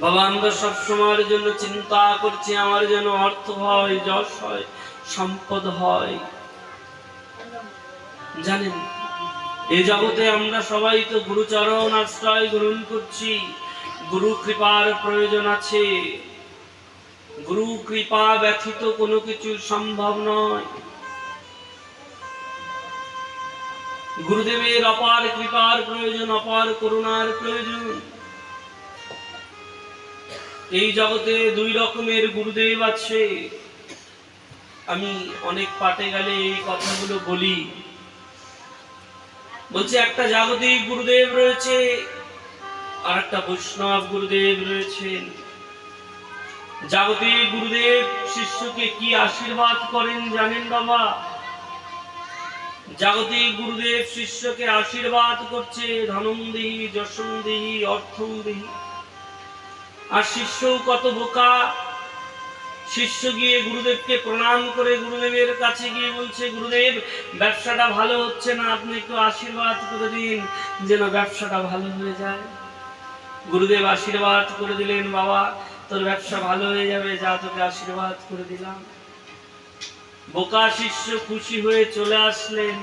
বাবা আমরা সবসময়ের জন্য চিন্তা করছি, আমার যেন অর্থ হয়, যশ হয়, সম্পদ হয়। জানেন এই জগতে আমরা সবাই তো গুরুচরণ আশ্রয় গ্রহণ করছি। গুরু কৃপার প্রয়োজন আছে। গুরু কৃপা ব্যথিত কোনো কিছু সম্ভব নয়। গুরুদেবের অপার কৃপার প্রয়োজন, অপার করুণার প্রয়োজন। এই জগতে দুই রকমের গুরুদেব আছে। আমি অনেক পাটে গেলে এই কথাগুলো বলি। বলছে, একটা জাগতিক গুরুদেব রয়েছে আর একটা বৈষ্ণব গুরুদেব রয়েছেন জাগতিক গুরুদেব শিষ্যকে কি আশীর্বাদ করেন জানেন বাবা? জাগতিক গুরুদেব শিষ্যকে আশীর্বাদ করছে ধনম দিহি, যশম দিহি, অর্থম আর শিষ্যও কত বোকা? শিষ্য গিয়ে গুরুদেবকে প্রণাম করে গুরুদেবের কাছে গিয়ে বলছে, গুরুদেব, ব্যবসাটা ভালো হচ্ছে না, আপনি একটু আশীর্বাদ করে দিন যেন ব্যবসাটা ভালো হয়ে যায়। গুরুদেব আশীর্বাদ করে দিলেন, বাবা, তোর ব্যবসা ভালো হয়ে যাবে, যা তোকে আশীর্বাদ করে দিলাম। বোকা শিষ্য খুশি হয়ে চলে আসলেন।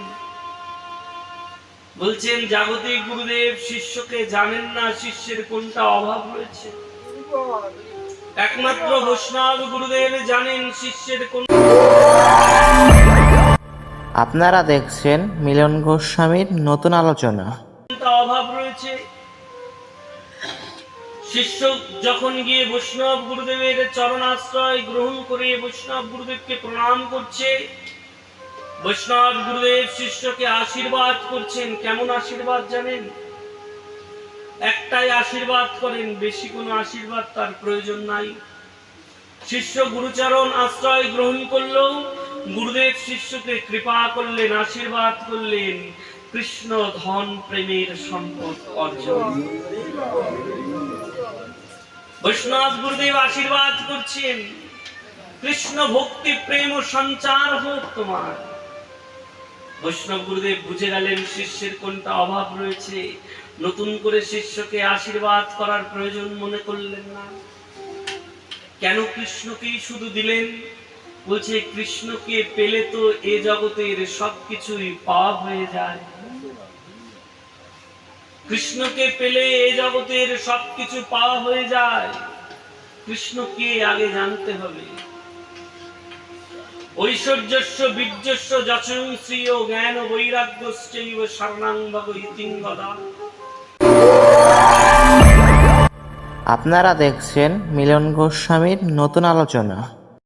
বলছেন, জাগতিক গুরুদেব, শিষ্যকে জানেন না, শিষ্যের কোনটা অভাব রয়েছে? একমাত্র বৈষ্ণব গুরুদেব জানেন শিষ্যের কোন আপনারা দেখছেন মিলন গোস্বামীর নতুন আলোচনা। অভাব রয়েছে। শিষ্য যখন গিয়ে বৈষ্ণব গুরুদেবের চরণাশ্রয় গ্রহণ করে বৈষ্ণব গুরুদেবকে প্রণাম করছে বৈষ্ণব গুরুদেব শিষ্যকে আশীর্বাদ করছেন। কেমন আশীর্বাদ জানেন? একটাই আশীর্বাদ করেন, বেশি কোনো আশীর্বাদ তার প্রয়োজন নাই। শিষ্য গুরুচরণ আশ্রয় গ্রহণ করলেও গুরুদেব শিষ্যকে কৃপা করলেন, আশীর্বাদ করলেন। কৃষ্ণ ধন প্রেমের সম্পদ অর্জন। বৈষ্ণব গুরুদেব আশীর্বাদ করছেন। কৃষ্ণ ভক্তি, প্রেম সঞ্চার হোক তোমার। বৈষ্ণব গুরুদেব বুঝে গেলেন শিষ্যের কোনটা অভাব রয়েছে। নতুন করে শিষ্যকে আশীর্বাদ করার প্রয়োজন মনে করলেন না। কেন কৃষ্ণকেই শুধু দিলেন? বলছে, কৃষ্ণকে পেলে তো এ জগতের সবকিছুই পাওয়া হয়ে যায়। কৃষ্ণকে পেলে এ জগতের সবকিছু পাওয়া হয়ে যায়। কৃষ্ণকে আগে জানতে হবে। ঐশ্বর্যস্য বীর্যস্য যচং ও জ্ঞান বৈরাগ্যশ্চৈব শরণাং ভগবতীঙ্গদা আপনারা দেখছেন মিলন গোস্বামীর নতুন আলোচনা।